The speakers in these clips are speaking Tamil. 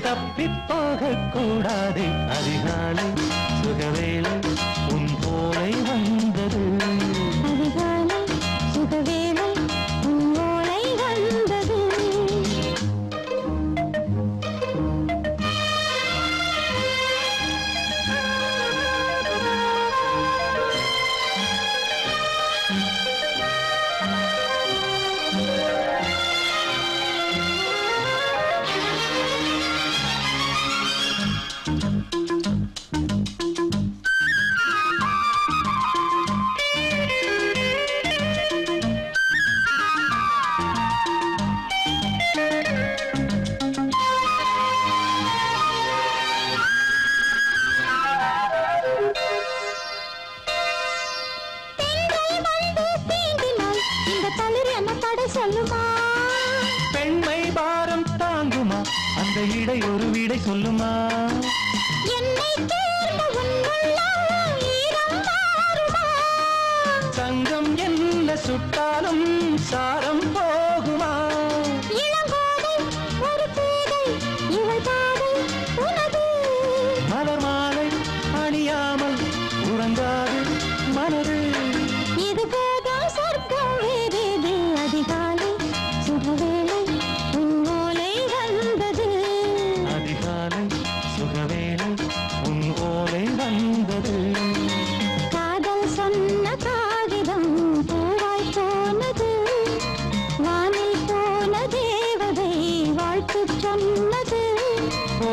தப்பி போகக்கூடாது. அதிகாலை சுகவேலை சொல்லுமா? பெண்மை பாரம் தாங்குமா? அந்த இடை ஒரு விடை சொல்லுமா? தங்கம் என்ன சுட்டாலும் சாரம்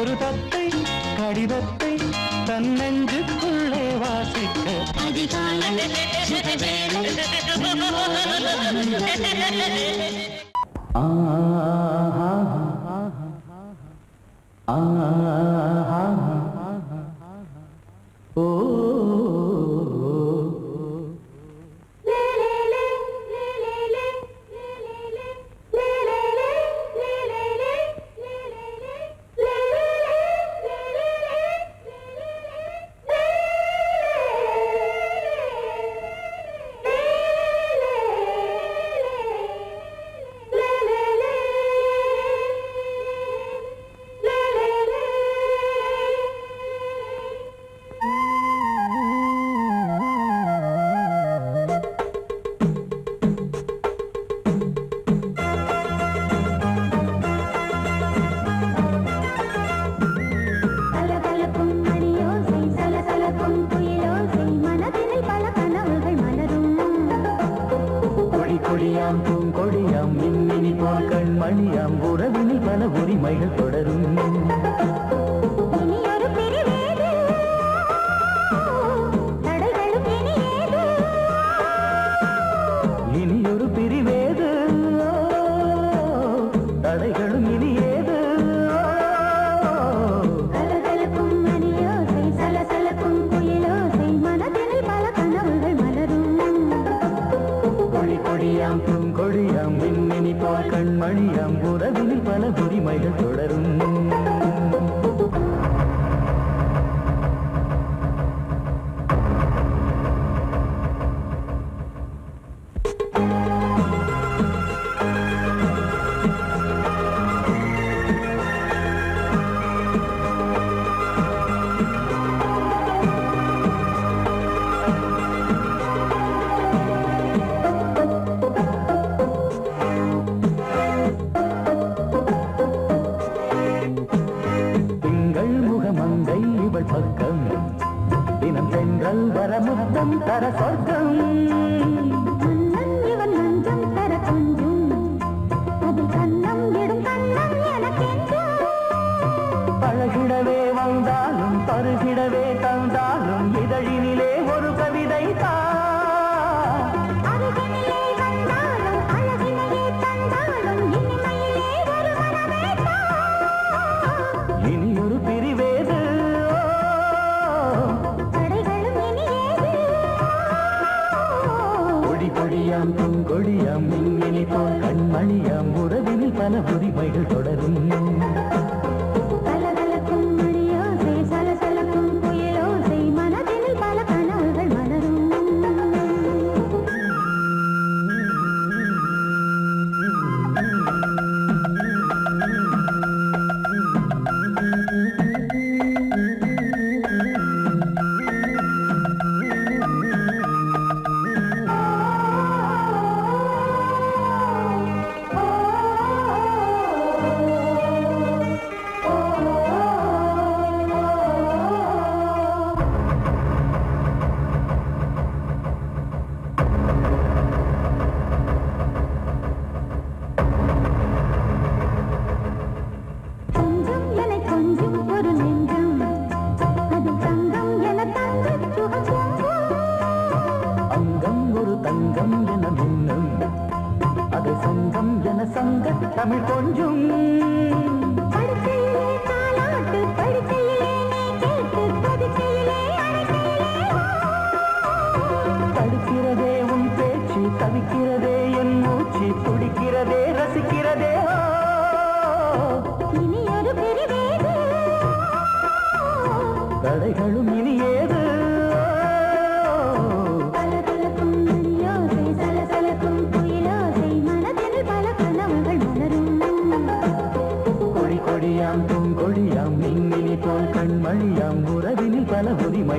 ஒரு தத்தை கடிதத்தை தன்னெஞ்சுக்குள்ளே வாசிக்க. அதிகாலை spider turtle.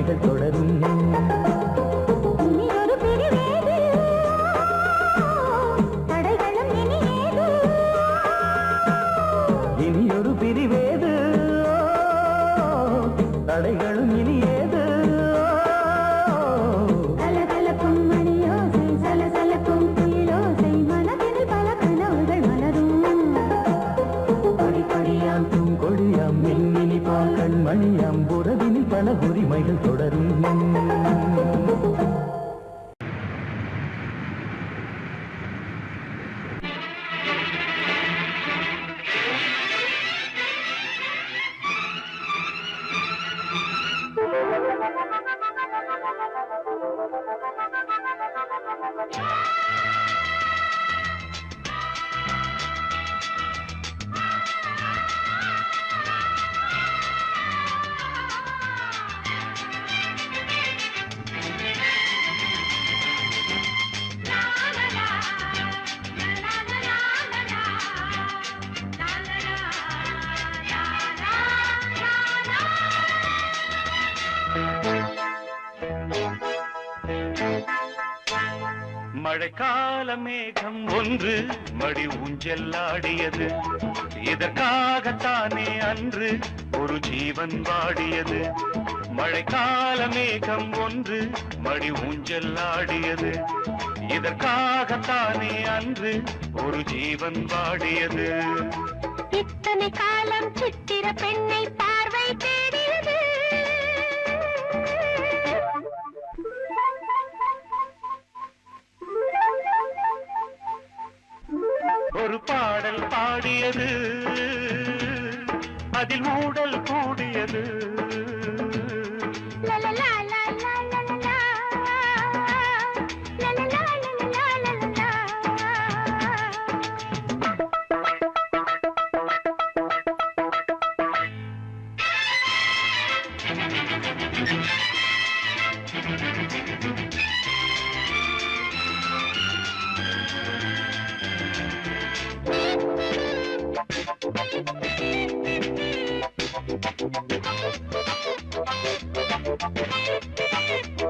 de. அப்படி ஊஞ்செல்லாடியது இதற்காகத்தானே அன்று ஒரு ஜீவன் வாடியது. மழைக்கால மேகம் ஒன்று மடி ஊஞ்செல்லாடியது இதற்காகத்தானே அன்று ஒரு ஜீவன் வாடியது. இத்தனை காலம் சித்திர பெண்ணை பார்வை தேடியது. கூடியது. அதில் ஊடல் கூடியது.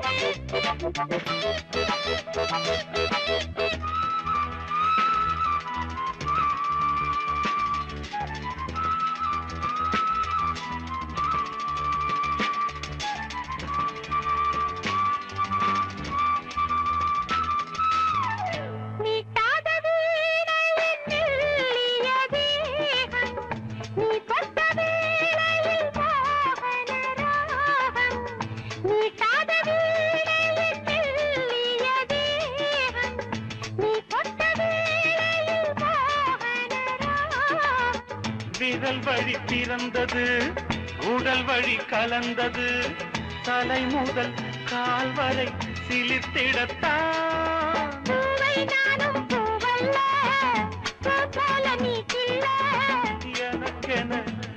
Thank you. பிறந்தது உடல் வழி கலந்தது. தலை முதல் கால் வரை கிள்ள எனக்கென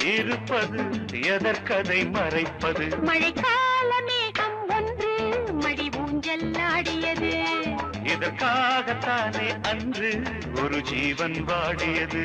இருப்பது எதற்கதை மறைப்பது. மழைக்கால மேகம் ஒன்று மடி ஊஞ்சல் ஆடியது. இதற்காகத்தானே அன்று ஒரு ஜீவன் வாடியது.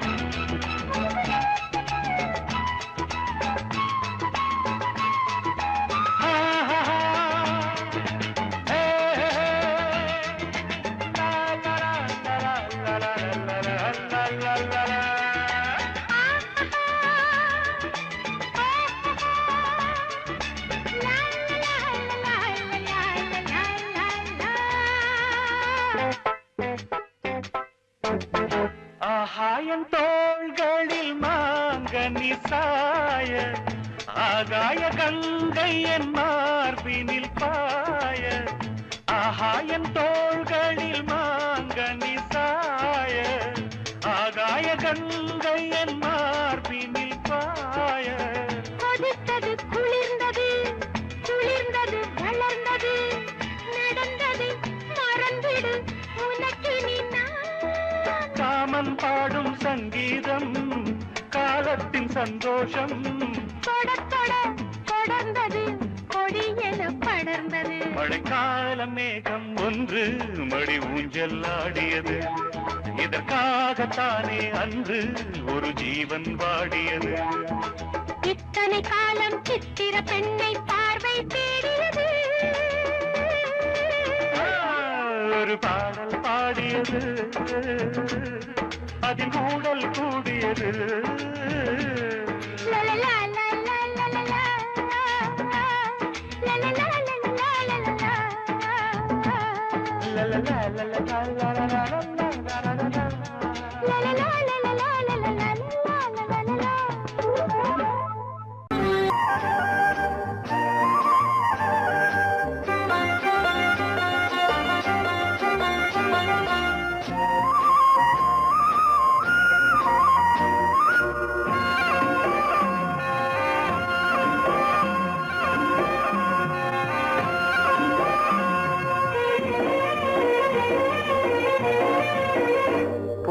கனிசாய ஆகாய கங்கை என் மார்பினில் பாய ஆகாயம் தோள்களில் மா சந்தோஷம். தொட தொட தொடர்ந்தது கொடி என படர்ந்தது. மழைக்கால மேகம் ஒன்று மடி ஊஞ்சல் ஆடியது. இதற்காகத்தானே அன்று ஒரு ஜீவன் வாடியது. இத்தனை காலம் சித்திர பெண்ணை பார்வை தேடியது. ஒரு பாடல் பாடியது. அதில் கூடல் கூடியது.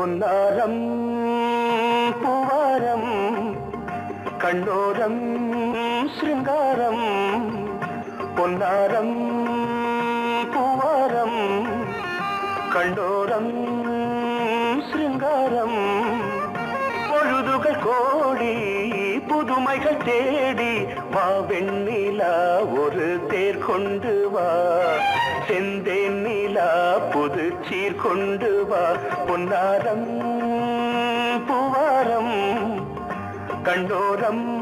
பொன்னாரம் பூவாரம் கண்ணோரம் சிருங்காரம் பொன்னாரம் புவாரம் கண்டோரம்.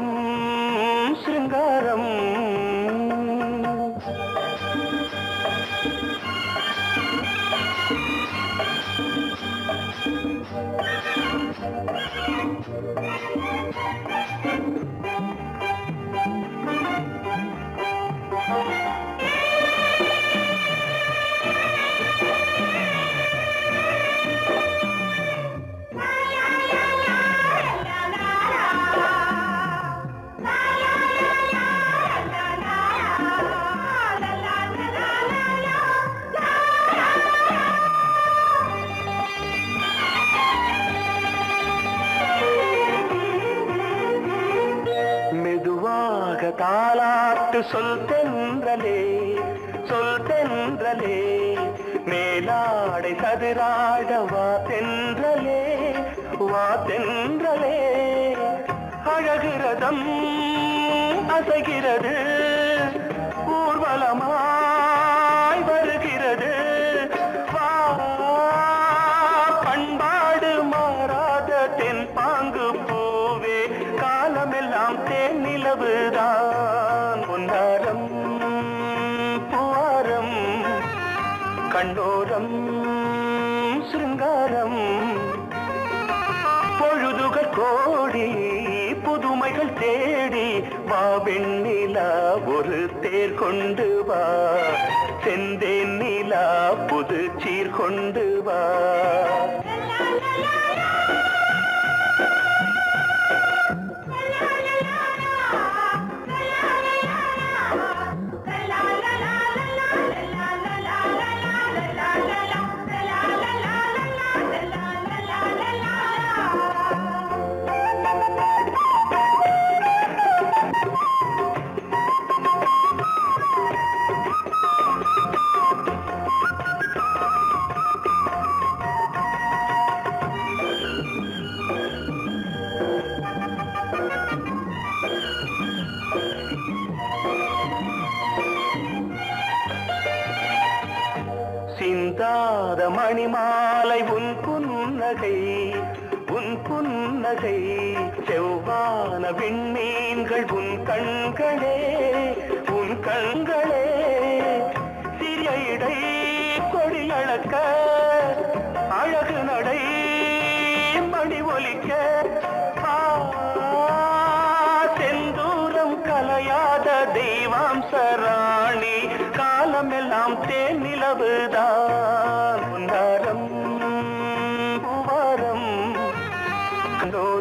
வேர்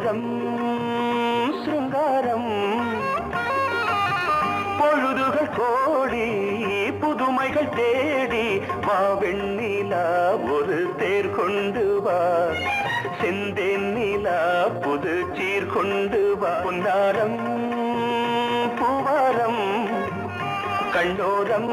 ராகம் சுங்காரம் பொழுதுகள் கோடி புதுமைகள் தேடி வா வெண்ணிலா ஒரு தேர் கொண்டு வா. செந்தேன் நிலா புது சீர் கொண்டு வா. பொன்னாரம் பூவாரம் கண்ணோரம்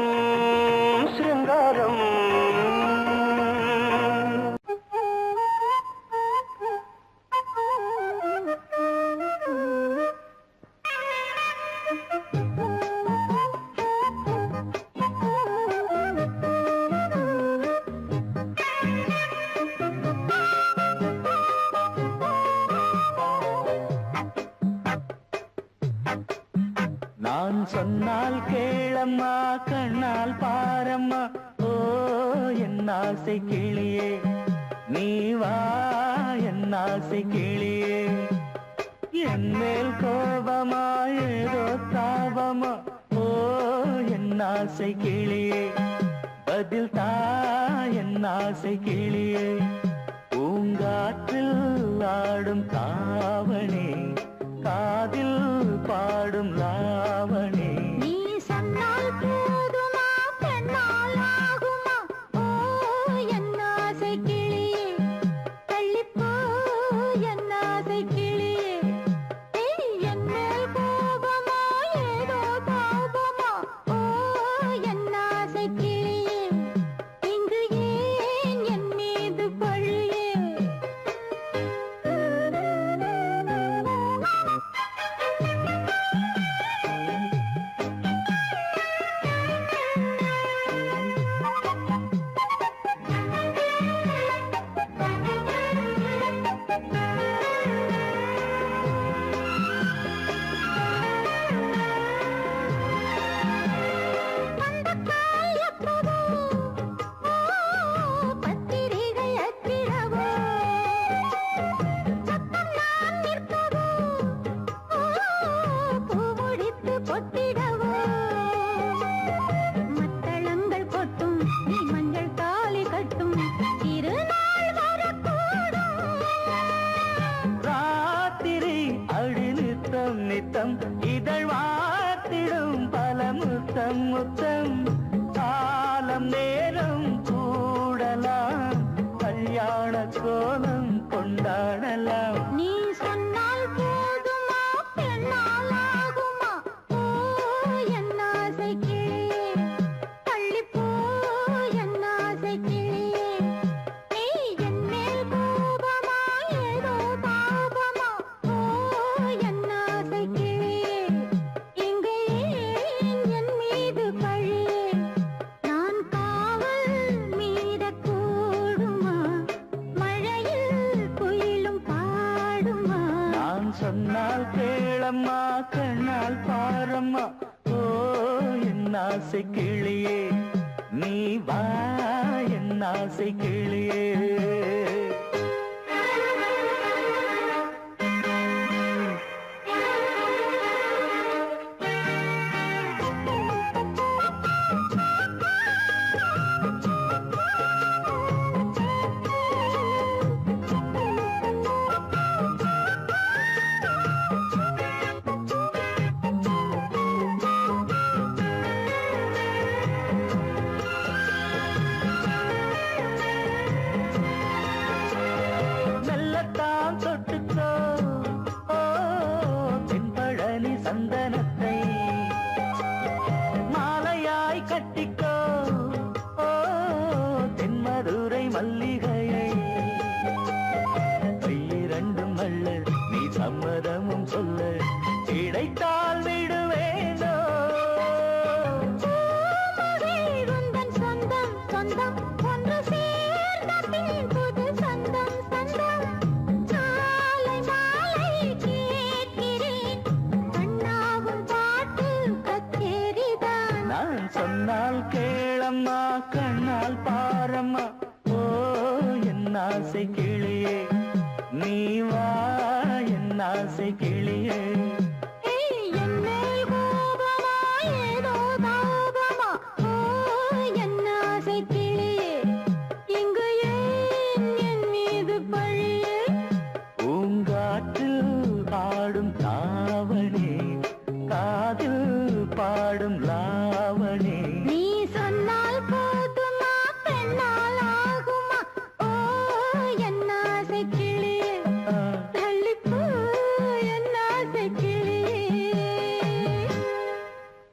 வாரம்மா ஓ என் ஆசை கிளியே. நீ வா என் ஆசை கிளியே. என் மேல் கோபமா ஏதோ தாபமா ஓ என் ஆசை கிளியே. பதில் தா என் ஆசை கிளியே. பூங்காற்றில் ஆடும் தாவணே காதில் பாடும் லாவணே.